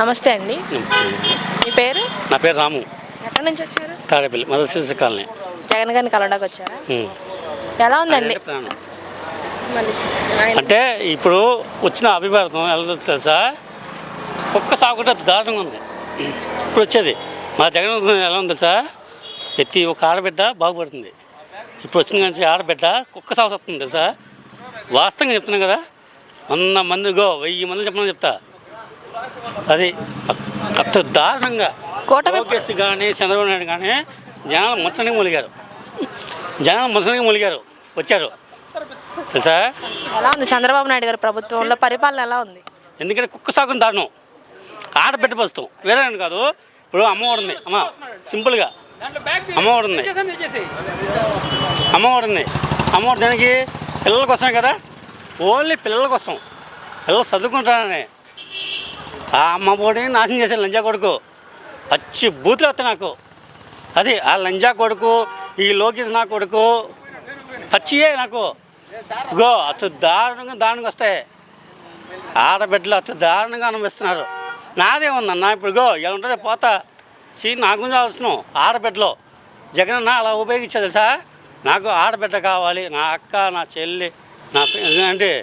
నమస్తే అండి. మీ పేరు? నా పేరు రాము. ఎక్కడి నుంచి వచ్చారు? తాడేపల్లి మదర్ శిశు కాలనీ. జగన్ గారిని కలవడానికి వచ్చారా. ఎలా ఉందండి? అంటే ఇప్పుడు వచ్చిన అభిప్రాయం ఎలా తెలుసా? ఒక్క సాగుట దారుణంగా ఉంది. ఇప్పుడు వచ్చేది. మా జగన్ ఎలా ఉంది తెలుసా? ప్రతి ఒక ఆడబిడ్డ బాగుపడుతుంది. ఇప్పుడు వచ్చిన కానీ ఆడబిడ్డ కుక్క సాగు వస్తుంది తెలుసా? వాస్తవంగా చెప్తున్నాను కదా. వంద మందిగో వెయ్యి మంది చెప్పమని చెప్తా. అది అత్త దారుణంగా లోకేష్ కానీ చంద్రబాబు నాయుడు కానీ జనాలు ముచ్చనికి మూలిగారు. జనాలు ముచ్చనికి మూలిగారు. వచ్చారు. తెలుసా? ఎలా ఉంది చంద్రబాబు నాయుడు గారి ప్రభుత్వంలో పరిపాలన ఎలా ఉంది? ఎందుకంటే కుక్క సాగుని దారుణం. ఆడబిడ్డ ప్రస్తుతం వేరే కాదు. ఇప్పుడు అమ్మఒడి ఉంది. అమ్మ సింపుల్గా అమ్మఒడి ఉంది. అమ్మఒడి ఉంది. అమ్మఒడి దానికి? పిల్లల కోసమే కదా? ఓన్లీ పిల్లల కోసం. పిల్లలు చదువుకుంటారని. ఆ అమ్మ ఒడి నాశనం చేశాను లంజా కొడుకు. పచ్చి బూతులు వస్తాయి నాకు. అది ఆ లంజా కొడుకు ఈ లోకేష్ నా కొడుకు పచ్చియే నాకు. గో అతి దారుణంగా దారుణంగా వస్తాయి. ఆడబిడ్డలు అతి దారుణంగా అనిపిస్తున్నారు నాదే ఉందన్న ఇప్పుడు గో ఎలా ఉంటుంది పోతా. సీ నా గురించి అవసరం ఆడబిడ్డలో. జగన్ అన్న అలా ఉపయోగించదు తెలుసా? నాకు ఆడబిడ్డ కావాలి నా అక్క నా చెల్లి నా అంటే